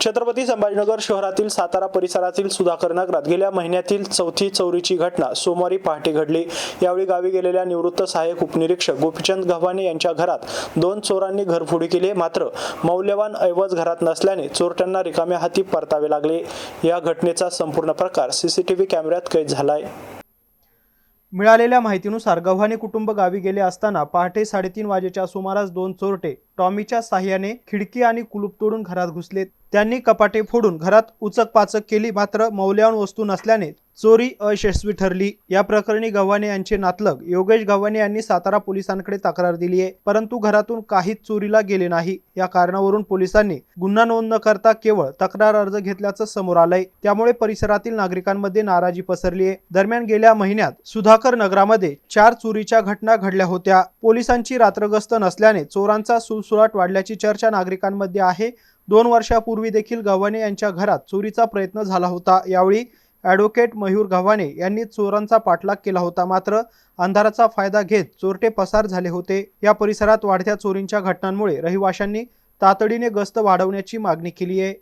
छत्रपती संभाजीनगर शहरातील सातारा परिसरातील सुधाकर नगरात गेल्या महिन्यातील चौथी चोरीची घटना सोमवारी पहाटे घडली. यावेळी गावी गेलेल्या निवृत्त सहाय्यक उपनिरीक्षक गोपीचंद गव्हाणे यांच्या घरात दोन चोरांनी घरफोडी केली. मात्र मौल्यवान ऐवज घरात नसल्याने चोरट्यांना रिकाम्या हाती परतावे लागले. या घटनेचा संपूर्ण प्रकार सीसीटीव्ही कॅमेऱ्यात कैद झालाय. मिळालेल्या माहितीनुसार गव्हाणे कुटुंब गावी गेले असताना पहाटे साडेतीन वाजेच्या सुमारास दोन चोरटे टॉमीच्या साह्याने खिडकी आणि कुलूप तोडून घरात घुसले त्यांनी कपाटे फोडून घरात उचक पाचक केली मात्र मौल्यवान वस्तू नसल्याने चोरी अयशस्वी ठरली. या प्रकरणी गव्हाणे यांचे नातलग योगेश गव्हाणे यांनी सातारा पोलिसांकडे तक्रार दिली आहे परंतु घरातून काहीच चोरीला गेले नाही. या कारणावरून पोलिसांनी गुन्हा नोंद न करता केवळ तक्रार अर्ज घेतल्याचं समोर आलंय. त्यामुळे परिसरातील नागरिकांमध्ये नाराजी पसरली आहे दरम्यान गेल्या महिन्यात सुधाकर नगरामध्ये चार चोरीच्या घटना घडल्या होत्या. पोलिसांची रात्रगस्त नसल्याने चोरांचा सुळसुळाट वाढल्याची चर्चा नागरिकांमध्ये आहे. दोन वर्षापूर्वी देखील गव्हाणे यांच्या घरात चोरीचा प्रयत्न झाला होता. यावेळी ॲडव्होकेट मयूर गव्हाणे यांनी चोरांचा पाठलाग केला होता. मात्र अंधाराचा फायदा घेत चोरटे पसार झाले होते. या परिसरात वाढत्या चोरींच्या घटनांमुळे रहिवाशांनी तातडीने गस्त वाढवण्याची मागणी केली आहे.